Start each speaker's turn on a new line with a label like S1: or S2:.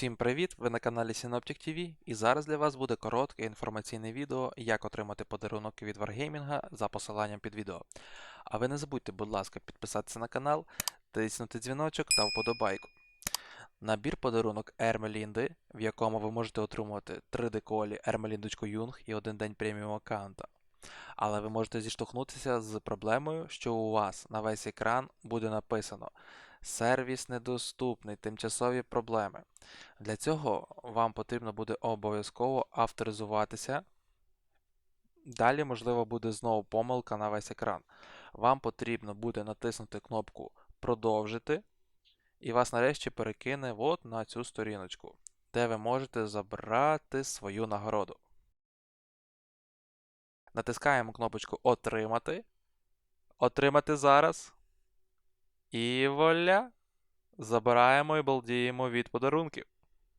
S1: Усім привіт! Ви на каналі Synoptic TV і зараз для вас буде коротке інформаційне відео, як отримати подарунок від Wargaming за посиланням під відео. А ви не забудьте, будь ласка, підписатися на канал, тиснути дзвіночок та вподобайку. Набір подарунок Ермелінди, в якому ви можете отримувати 3 деколі Ермеліндочку Юнг і один день преміум аккаунта. Але ви можете зіштовхнутися з проблемою, що у вас на весь екран буде написано Сервіс недоступний, тимчасові проблеми. Для цього вам потрібно буде обов'язково авторизуватися. Далі, можливо, буде знову помилка на весь екран. Вам потрібно буде натиснути кнопку Продовжити, і вас нарешті перекине от на цю сторіночку, де ви можете забрати свою нагороду. Натискаємо кнопочку Отримати. Отримати зараз. І воля! Забираємо і балдіємо від подарунків.